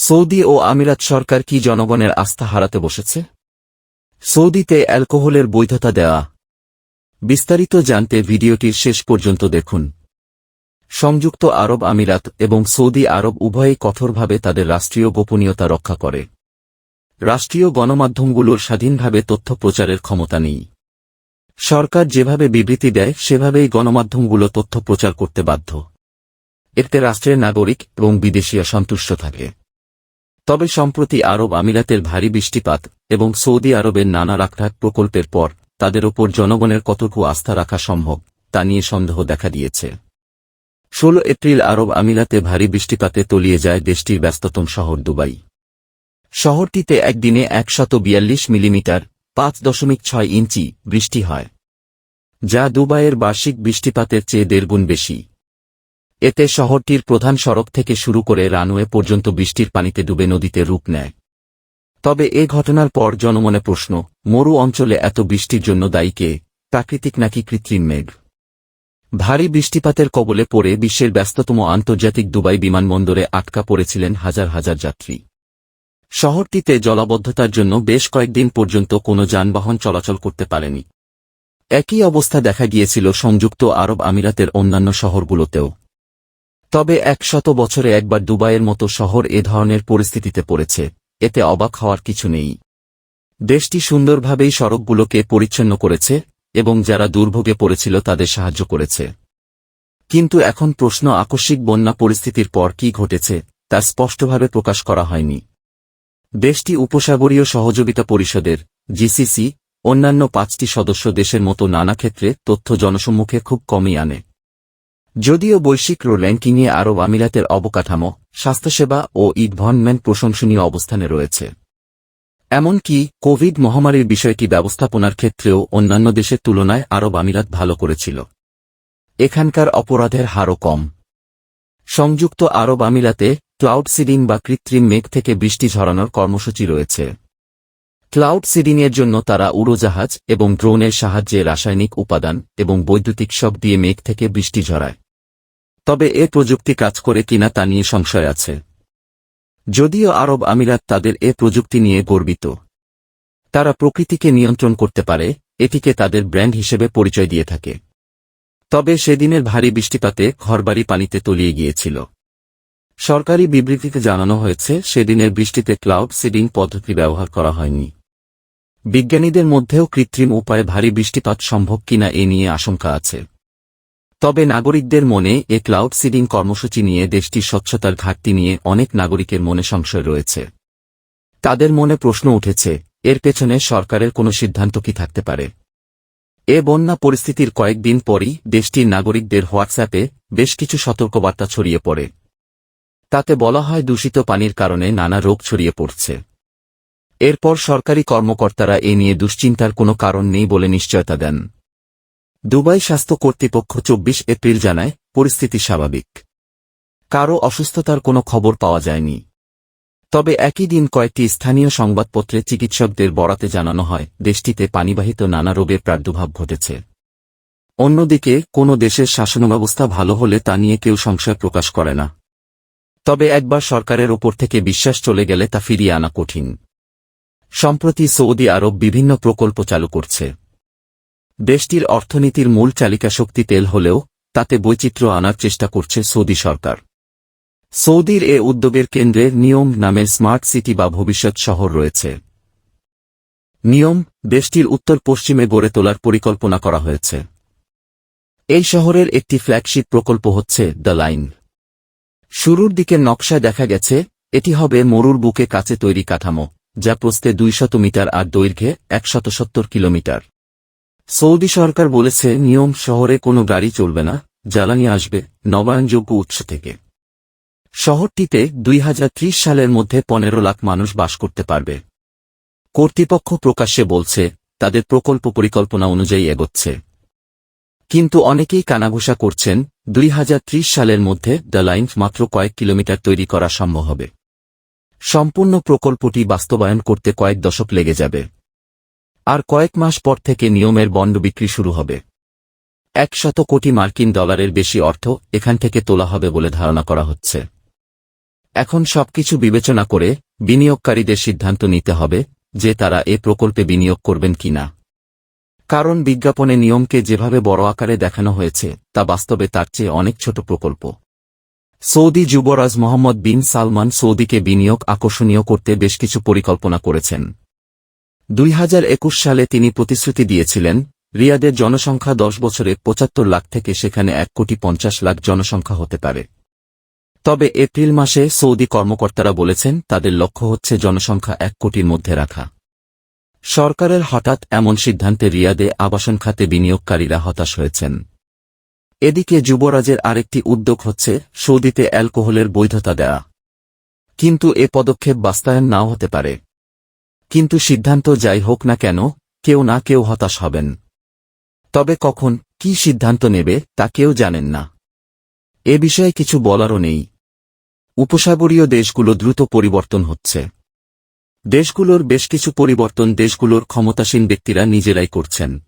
Saudi ও আমিরাত সরকার কি জনগণের আস্থা হারাতে বসেছে? সৌদিতে অ্যালকোহলের বৈধতা দেওয়া বিস্তারিত জানতে ভিডিওটির শেষ পর্যন্ত দেখুন। সংযুক্ত আরব আমিরাত এবং সৌদি আরব উভয়ই কঠোরভাবে তাদের রাষ্ট্রীয় গোপনীয়তা রক্ষা করে। রাষ্ট্রীয় গণমাধ্যমগুলোর স্বাধীনভাবে তথ্য প্রচারের ক্ষমতা নেই। সরকার যেভাবে বিবৃতি দেয়, সেভাবেই গণমাধ্যমগুলো তথ্য প্রচার করতে বাধ্য। এতে রাষ্ট্রের নাগরিক এবং বিদেশীরা সন্তুষ্ট থাকে। তবে সম্প্রতি আরব আমিরাতের ভারী বৃষ্টিপাত এবং সৌদি আরবের নানা রাখরাখ প্রকল্পের পর তাদের ওপর জনগণের কতটুকু আস্থা রাখা সম্ভব, তা নিয়ে সন্দেহ দেখা দিয়েছে। ষোলো এপ্রিল আরব আমিরাতে ভারী বৃষ্টিপাতে তলিয়ে যায় দেশটির ব্যস্ততম শহর দুবাই। শহরটিতে একদিনে একশত বিয়াল্লিশ মিলিমিটার, পাঁচ দশমিক ছয় ইঞ্চি বৃষ্টি হয়, যা দুবাইয়ের বার্ষিক বৃষ্টিপাতের চেয়ে দেড়গুণ বেশি। এতে শহরটির প্রধান সড়ক থেকে শুরু করে রানওয়ে পর্যন্ত বৃষ্টির পানিতে ডুবে নদীতে রূপ নেয়। তবে এ ঘটনার পর জনমনে প্রশ্ন, মরু অঞ্চলে এত বৃষ্টির জন্য দায়ী কে? প্রাকৃতিক নাকি কৃত্রিম মেঘ? ভারী বৃষ্টিপাতের কবলে পড়ে বিশ্বের ব্যস্ততম আন্তর্জাতিক দুবাই বিমানবন্দরে আটকা পড়েছিলেন হাজার হাজার যাত্রী। শহরটিতে জলাবদ্ধতার জন্য বেশ কয়েকদিন পর্যন্ত কোনো যানবাহন চলাচল করতে পারেনি। একই অবস্থা দেখা গিয়েছিল সংযুক্ত আরব আমিরাতের অন্যান্য শহরগুলোতেও। তবে একশত বছরে একবার দুবাইয়ের মতো শহর এ ধরনের পরিস্থিতিতে পড়েছে, এতে অবাক হওয়ার কিছু নেই। দেশটি সুন্দরভাবেই সড়কগুলোকে পরিচ্ছন্ন করেছে, এবং যারা দুর্ভোগে পড়েছিল তাদের সাহায্য করেছে। কিন্তু এখন প্রশ্ন আকস্মিক বন্যা পরিস্থিতির পর কি ঘটেছে, তা স্পষ্টভাবে প্রকাশ করা হয়নি। দেশটি উপসাগরীয় সহযোগিতা পরিষদের, জিসিসি, অন্যান্য পাঁচটি সদস্য দেশের মতো নানা ক্ষেত্রে তথ্য জনসম্মুখে খুব কমই আনে। যদিও বৈশ্বিক র্যাঙ্কিংয়ে আরব আমিরাতের অবকাঠামো, স্বাস্থ্যসেবা ও ইনভনমেন্ট প্রশংসনীয় অবস্থানে রয়েছে। এমনকি কোভিড মহামারীর বিষয়টি ব্যবস্থাপনার ক্ষেত্রেও অন্যান্য দেশের তুলনায় আরব আমিরাত ভালো করেছিল। এখানকার অপরাধের হারও কম। সংযুক্ত আরব আমিরাতে ক্লাউড সিডিং বা কৃত্রিম মেঘ থেকে বৃষ্টি ঝরানোর কর্মসূচি রয়েছে। ক্লাউড সিডিংয়ের জন্য তারা উড়োজাহাজ এবং ড্রোনের সাহায্যে রাসায়নিক উপাদান এবং বৈদ্যুতিক শক দিয়ে মেঘ থেকে বৃষ্টি ঝরায়। তবে এ প্রযুক্তি কাজ করে কিনা তা নিয়ে সংশয় আছে। যদিও আরব আমিরাত তাদের এ প্রযুক্তি নিয়ে গর্বিত। তারা প্রকৃতিকে নিয়ন্ত্রণ করতে পারে, এটিকে তাদের ব্র্যান্ড হিসেবে পরিচয় দিয়ে থাকে। তবে সেদিনের ভারী বৃষ্টিপাতে ঘরবাড়ি পানিতে তলিয়ে গিয়েছিল। সরকারি বিবৃতিতে জানানো হয়েছে, সেদিনের বৃষ্টিতে ক্লাউড সিডিং পদ্ধতি ব্যবহার করা হয়নি। বিজ্ঞানীদের মধ্যেও কৃত্রিম উপায়ে ভারী বৃষ্টিপাত সম্ভব কিনা এ নিয়ে আশঙ্কা আছে। তবে নাগরিকদের মনে এ ক্লাউড সিডিং কর্মসূচি নিয়ে দেশটির স্বচ্ছতার ঘাটতি নিয়ে অনেক নাগরিকের মনে সংশয় রয়েছে। তাদের মনে প্রশ্ন উঠেছে, এর পেছনে সরকারের কোনো সিদ্ধান্ত কি থাকতে পারে? এ বন্যা পরিস্থিতির কয়েকদিন পরই দেশটির নাগরিকদের হোয়াটসঅ্যাপে বেশ কিছু সতর্কবার্তা ছড়িয়ে পড়ে। তাতে বলা হয় দূষিত পানির কারণে নানা রোগ ছড়িয়ে পড়ছে। এরপর সরকারি কর্মকর্তারা এ নিয়ে দুশ্চিন্তার কোনো কারণ নেই বলে নিশ্চয়তা দেন। দুবাই স্বাস্থ্য কর্তৃপক্ষ চব্বিশ এপ্রিল জানায়, পরিস্থিতি স্বাভাবিক। কারও অসুস্থতার কোনো খবর পাওয়া যায়নি। তবে একই দিন কয়েকটি স্থানীয় সংবাদপত্রে চিকিৎসকদের বরাতে জানানো হয়, দেশটিতে পানিবাহিত নানা রোগের প্রাদুর্ভাব ঘটেছে। অন্যদিকে, কোনো দেশের শাসনব্যবস্থা ভালো হলে তা নিয়ে কেউ সংশয় প্রকাশ করে না। তবে একবার সরকারের ওপর থেকে বিশ্বাস চলে গেলে তা ফিরিয়ে আনা কঠিন। সম্প্রতি সৌদি আরব বিভিন্ন প্রকল্প চালু করছে। দেশটির অর্থনীতির মূল চালিকা শক্তি তেল হলেও তাতে বৈচিত্র্য আনার চেষ্টা করছে সৌদি সরকার। সৌদির এ উদ্যোগের কেন্দ্রে নিয়ম নামের স্মার্ট সিটি বা ভবিষ্যৎ শহর রয়েছে। নিয়ম, দেশটির উত্তর পশ্চিমে গড়ে তোলার পরিকল্পনা করা হয়েছে। এই শহরের একটি ফ্ল্যাগশিপ প্রকল্প হচ্ছে দ্য লাইন। শুরুর দিকের নকশায় দেখা গেছে, এটি হবে মরুর বুকে কাছে তৈরি কাঠামো, যা প্রস্তে দুইশত মিটার আর দৈর্ঘ্যে একশত সত্তর কিলোমিটার। সৌদি সরকার বলেছে, নিয়ম শহরে কোনো গাড়ি চলবে না, জ্বালানি আসবে, নবায়নযোগ্য উৎস থেকে। শহরটিতে দুই হাজার ত্রিশ সালের মধ্যে পনেরো লাখ মানুষ বাস করতে পারবে। কর্তৃপক্ষ প্রকাশ্যে বলছে, তাদের প্রকল্প পরিকল্পনা অনুযায়ী এগোচ্ছে। কিন্তু অনেকেই কানাঘোষা করছেন, দুই হাজার ত্রিশ সালের মধ্যে দ্য লাইন মাত্র কয়েক কিলোমিটার তৈরি করা সম্ভব হবে। সম্পূর্ণ প্রকল্পটি বাস্তবায়ন করতে কয়েক দশক লেগে যাবে। আর কয়েক মাস পর থেকে নিয়মের বন্ড বিক্রি শুরু হবে। একশত কোটি মার্কিন ডলারের বেশি অর্থ এখান থেকে তোলা হবে বলে ধারণা করা হচ্ছে। এখন সবকিছু বিবেচনা করে বিনিয়োগকারীদের সিদ্ধান্ত নিতে হবে যে তারা এ প্রকল্পে বিনিয়োগ করবেন কিনা। কারণ বিজ্ঞাপনে নিয়মকে যেভাবে বড় আকারে দেখানো হয়েছে, তা বাস্তবে তার চেয়ে অনেক ছোট প্রকল্প। সৌদি যুবরাজ মোহাম্মদ বিন সালমান সৌদিকে বিনিয়োগ আকর্ষণীয় করতে বেশ কিছু পরিকল্পনা করেছেন। দুই হাজার একুশ সালে তিনি প্রতিশ্রুতি দিয়েছিলেন, রিয়াদের জনসংখ্যা দশ বছরে পঁচাত্তর লাখ থেকে সেখানে এক কোটি পঞ্চাশ লাখ জনসংখ্যা হতে পারে। তবে এপ্রিল মাসে সৌদি কর্মকর্তারা বলেছেন, তাদের লক্ষ্য হচ্ছে জনসংখ্যা এক কোটির মধ্যে রাখা। সরকারের হঠাৎ এমন সিদ্ধান্তে রিয়াদে আবাসন খাতে বিনিয়োগকারীরা হতাশ হয়েছেন। এদিকে যুবরাজের আরেকটি উদ্যোগ হচ্ছে সৌদিতে অ্যালকোহলের বৈধতা দেয়া। কিন্তু এ পদক্ষেপ বাস্তবায়ন নাও হতে পারে। কিন্তু সিদ্ধান্ত যাই হোক না কেন, কেউ না কেউ হতাশ হবেন। তবে কখন, কি সিদ্ধান্ত নেবে, তা কেউ জানেন না। এ বিষয়ে কিছু বলারও নেই। উপসাগরীয় দেশগুলো দ্রুত পরিবর্তন হচ্ছে। দেশগুলোর বেশ কিছু পরিবর্তন দেশগুলোর ক্ষমতাসীন ব্যক্তিরা নিজেরাই করছেন।